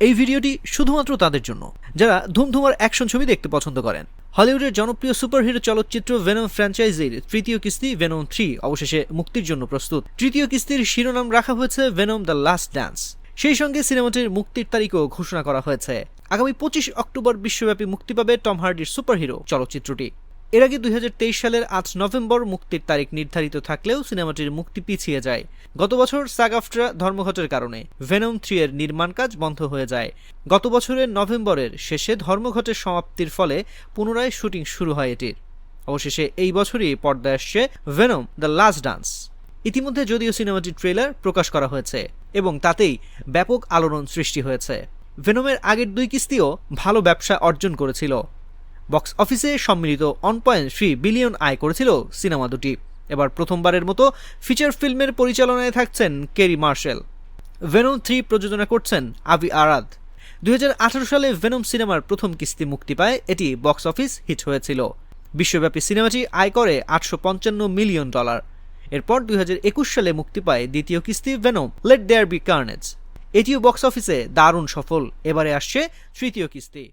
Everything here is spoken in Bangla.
এই ভিডিওটি শুধুমাত্র তাদের জন্য। যারা ধুমধুমার অ্যাকশন ছবি দেখতে পছন্দ করেন। হলিউডের জনপ্রিয় সুপারহিরো চলচ্চিত্র ভেনম ফ্র্যাঞ্চাইজির তৃতীয় কিস্তি ভেনম থ্রি অবশেষে মুক্তির জন্য প্রস্তুত। তৃতীয় কিস্তির শিরোনাম রাখা হয়েছে ভেনম দ্য লাস্ট ড্যান্স সেই সঙ্গে সিনেমাটির মুক্তির তারিখও ঘোষণা করা হয়েছে। আগামী পঁচিশ অক্টোবর বিশ্বব্যাপী মুক্তি পাবে টম হার্ডির সুপারহিরো চলচ্চিত্রটি। এর আগে দুই হাজার তেইশ সালের আট নভেম্বর মুক্তির তারিখ নির্ধারিত থাকলেও সিনেমাটির মুক্তি পিছিয়ে যায়। গত বছর সাগাফট্রা ধর্মঘটের কারণে ভেনম থ্রি এর নির্মাণ কাজ বন্ধ হয়ে যায়। গত বছরের নভেম্বরের শেষে ধর্মঘটের সমাপ্তির ফলে পুনরায় শুটিং শুরু হয় এটির। অবশেষে এই বছরই পর্দায় আসছে ভেনম দ্য লাস্ট ডান্স। ইতিমধ্যে যদিও সিনেমাটির ট্রেলার প্রকাশ করা হয়েছে এবং তাতেই ব্যাপক আলোড়ন সৃষ্টি হয়েছে। ভেনমের আগের দুই কিস্তিও ভালো ব্যবসা অর্জন করেছিল। বক্স অফিসে সম্মিলিত ওয়ান পয়েন্ট থ্রি বিলিয়ন আয় করেছিল সিনেমা দুটি। এবার প্রথমবারের মতো ফিচার ফিল্মের পরিচালনায় থাকছেন কেরি মার্শেল। ভেনম থ্রি প্রযোজনা করছেন আবি আরাদ। দুই হাজার আঠারো সালে ভেনম সিনেমার প্রথম কিস্তি মুক্তি পায় এটি বক্স অফিস হিট হয়েছিল। বিশ্বব্যাপী সিনেমাটি আয় করে আটশো পঞ্চান্ন মিলিয়ন ডলার। এরপর দুই হাজার একুশ সালে মুক্তি পায় দ্বিতীয় কিস্তি Venom let there be carnage এটিও বক্স অফিসে দারুণ সফল। এবারে আসছে তৃতীয় কিস্তি।